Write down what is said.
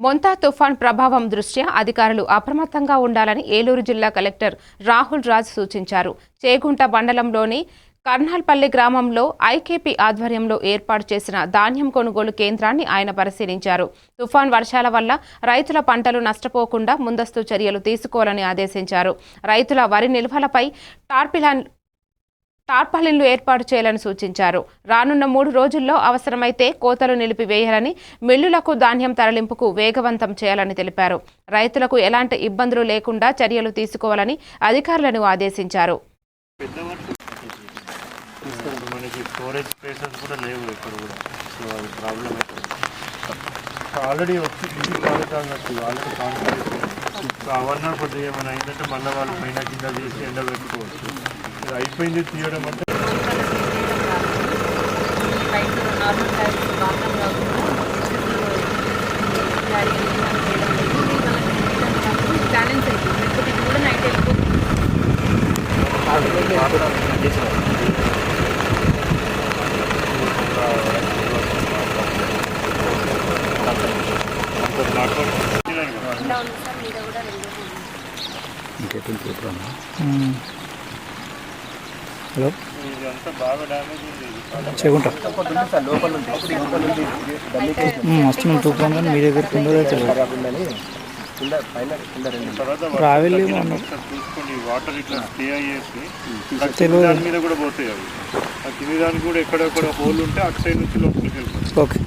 మొంతా తుఫాన్ ప్రభావం దృష్ట్యా అధికారులు అప్రమత్తంగా ఉండాలని ఏలూరు జిల్లా కలెక్టర్ రాహుల్ రాజ్ సూచించారు. చేగుంట మండలంలోని కర్నాల్పల్లి గ్రామంలో ఐకేపీ ఆధ్వర్యంలో ఏర్పాటు చేసిన ధాన్యం కొనుగోలు కేంద్రాన్ని ఆయన పరిశీలించారు. తుఫాన్ వర్షాల వల్ల రైతుల పంటలు నష్టపోకుండా ముందస్తు చర్యలు తీసుకోవాలని ఆదేశించారు. రైతుల వరి నిల్వలపై టార్పిలాన్ టార్పాలిన్లు ఏర్పాటు చేయాలని సూచించారు. రానున్న మూడు రోజుల్లో అవసరమైతే కోతలు నిలిపివేయాలని మిల్లులకు ధాన్యం తరలింపుకు వేగవంతం చేయాలని తెలిపారు. రైతులకు ఎలాంటి ఇబ్బందులు లేకుండా చర్యలు తీసుకోవాలని అధికారులను ఆదేశించారు. పెద్ద మనకి స్టోరేజ్ స్పేసెస్ కూడా లేవు ఇక్కడ కూడా. సో అది ప్రాబ్లం ఆల్రెడీ వచ్చి ఇంటి కాలేజ్ అన్నట్టు ఆల్రెడీ కాంట్రాక్ట్ సో అవన్నీ కొద్దిగా ఏమైనా అయిందంటే మళ్ళీ వాళ్ళు పైన కింద చేసి ఎండబెట్టుకోవచ్చు. అయిపోయింది తీయడం అంటే. రైతులు నార్మల్ హలో. చెగుంటా వస్తున్నాం తుఫాన్ కానీ మీ దగ్గర కింద తెలియదు అయ్యేసి తెలియదు. దాని మీద కూడా పోతాయి అవి. కింది దానికి కూడా ఎక్కడెక్కడ హోల్ ఉంటే అటు సైడ్ నుంచి లోపలికి వెళ్ళిపోతాయి. ఓకే.